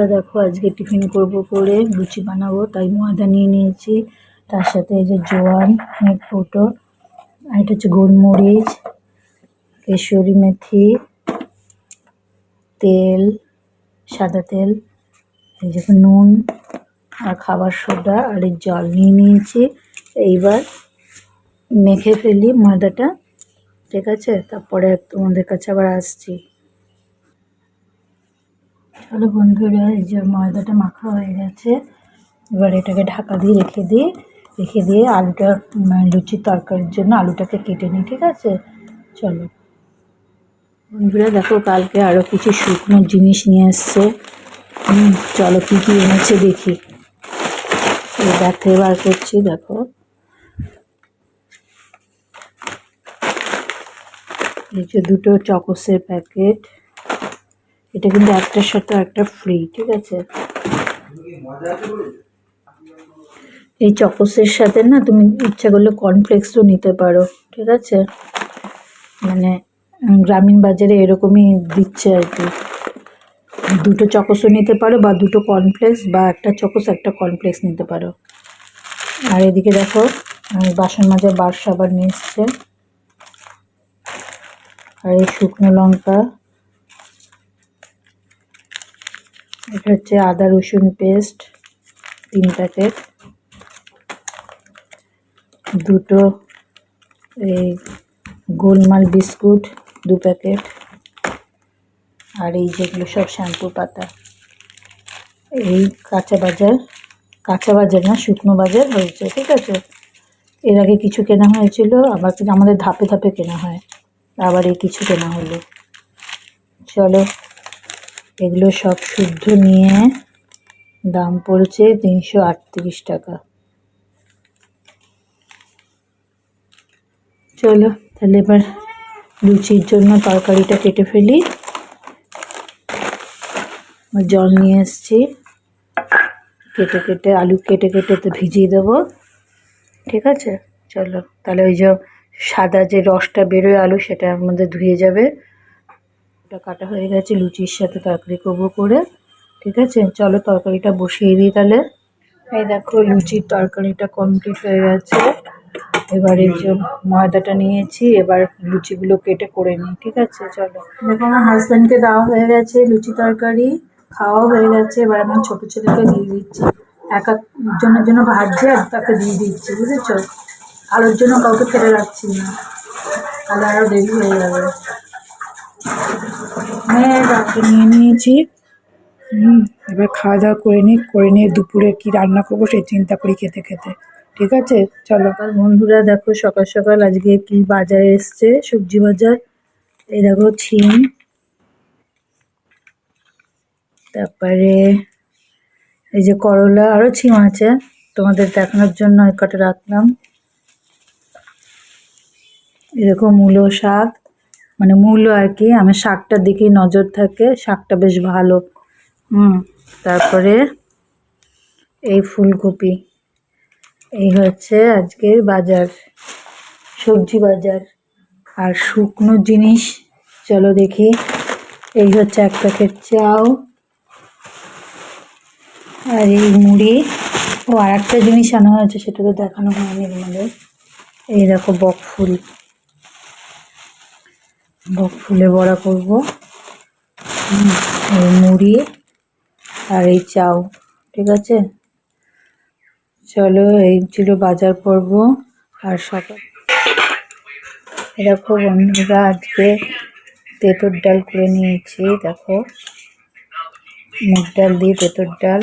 বন্ধুরা, দেখো আজকে টিফিন করব করে লুচি বানাবো, তাই ময়দা নিয়ে নিয়েছি। তার সাথে এই যে জোয়ান এক ফোটো, আর এটা হচ্ছে গোলমরিচ, কেশরি মেথি, তেল, সাদা তেল, এই যে নুন, আর খাবার সোডা, আর এই জল নিয়ে নিয়েছি। এইবার মেখে ফেলি ময়দাটা, ঠিক আছে? তারপরে তোমাদের কাছে আবার আসছি। চলো বন্ধুরা, এই যে ময়দাটা মাখা হয়ে গেছে। এবার এটাকে ঢাকা দিয়ে রেখে দিই। রেখে দিয়ে আলুটা লুচির তরকারির জন্য আলুটাকে কেটে নিই, ঠিক আছে? চলো। বন্ধুরা, দেখো কালকে আরও কিছু শুকনো জিনিস নিয়ে এসছে। চলো কী কী এনেছে দেখি। ব্যাগ বার করছি, দেখো। এই যে দুটো চকোসের প্যাকেট। এটা কিন্তু একটার সাথে একটা ফ্রি ঠিক আছে? এই চকোসের সাথে না তুমি ইচ্ছা করলে কর্নফ্লেক্সও নিতে পারো, ঠিক আছে? মানে গ্রামীণ বাজারে এরকমই দিচ্ছে আর কি। দুটো চকোসও নিতে পারো বা দুটো কর্নফ্লেক্স বা একটা চকোস, একটা কর্নফ্লেক্স নিতে পারো। আর এদিকে দেখো বাসন মাজার বার সাবান নিয়ে এসছে। আর এই শুকনো লঙ্কা এটা হচ্ছে আদা রসুন পেস্ট, তিন প্যাকেট। দুটো এই গোলমাল বিস্কুট, দু প্যাকেট। আর এই যেগুলো সব শ্যাম্পু পাতা। এই কাঁচা বাজার কাঁচা বাজার না, শুকনো বাজার হয়েছে, ঠিক আছে? এর আগে কিছু কেনা হয়েছিল, আবার কিন্তু আমাদের ধাপে ধাপে কেনা হয়। আবার এই কিছু কেনা হলো। চলো এগুলো সব শুদ্ধ নিয়ে দাম পড়েছে তিনশো আটত্রিশ টাকা। চলো, তাহলে এবার লুচির জন্য তরকারিটা কেটে ফেলি। জল নিয়ে এসছি। কেটে কেটে আলু কেটে কেটে তো ভিজিয়ে দেবো। ঠিক আছে? চলো, তাহলে ওই যে সাদা যে রসটা বেরোয় আলু, সেটা আমাদের ধুয়ে যাবে। ওটা কাটা হয়ে গেছে, লুচির সাথে তরকারি করব করে, ঠিক আছে? চলো তরকারিটা বসিয়ে দিই তাহলে। এই দেখো, লুচির তরকারিটা কমপ্লিট হয়ে গেছে। এবার এই যে ময়দাটা নিয়েছি, এবার লুচিগুলো কেটে করে নিই, ঠিক আছে? চলো। দেখো, আমার হাজব্যান্ডকে দেওয়া হয়ে গেছে লুচি তরকারি, খাওয়াও হয়ে গেছে। এবার আমার ছোটো ছেলেকে দিয়ে দিচ্ছি। এক একজনের জন্য ভাজছে, আর তাকে দিয়ে দিচ্ছি, বুঝেছ? আলোর জন্য কাউকে ফেলে রাখছি না। তাহলে আরও দেরি হয়ে যাবে। হ্যাঁ ডাক্তার নিয়ে নিয়েছি। হুম, এবার খাওয়া দাওয়া করে নিই, করে নিয়ে দুপুরে কি রান্না করব সেই চিন্তা করি খেতে খেতে। ঠিক আছে? চলো। আর বন্ধুরা, দেখো সকাল সকাল আজকে কি বাজারে এসছে? সবজি বাজার। এই দেখো ছিম। তারপরে এই যে করলা আরও ছিম আছে। তোমাদের দেখানোর জন্য কটা রাখলাম। এরকম মূলো শাক। মানে মূলো আর কি, আমার শাকটার দিকেই নজর থাকে, শাকটা বেশ ভালো। হুম, তারপরে এই ফুলকপি। এই হচ্ছে আজকের বাজার, সবজি বাজার। আর শুকনো জিনিস, চলো দেখি। এই হচ্ছে এক প্যাকেট চাউ আর এই মুড়ি। ও আর একটা জিনিস আনা হয়েছে, সেটা তো দেখানো হয়নি তোমাদের। এই দেখো বক ফুল ফুলে বড়া করব। মুড়ি আর এই চাউ, ঠিক আছে? চলো, এই ছিল বাজার পর্ব আর সকাল। দেখো বন্ধুরা, আজকে তেঁতুর ডাল করে নিয়েছি, দেখো। মুগ ডাল দিয়ে তেঁতুর ডাল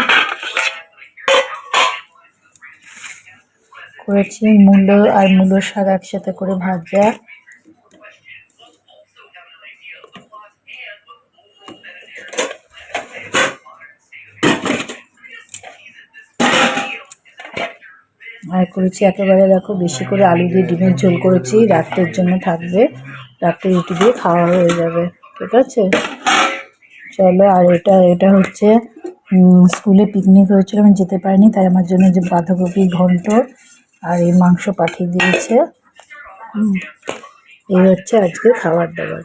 করেছি, মূলো আর মূলোর শাক একসাথে করে ভাজা। আর করেছি একেবারে দেখো বেশি করে আলু দিয়ে ডিমের ঝোল করেছি, রাত্রের জন্য থাকবে। রাত্রে রুটি দিয়ে খাওয়া হয়ে যাবে, ঠিক আছে? চলো, আর এটা এটা হচ্ছে স্কুলে পিকনিক হয়েছিল, আমি যেতে পারিনি, তাই আমার জন্য যে বাঁধাকপি ঘন্ট আর এই মাংস পাঠিয়ে দিয়েছে। এই হচ্ছে আজকে খাবার দাবার।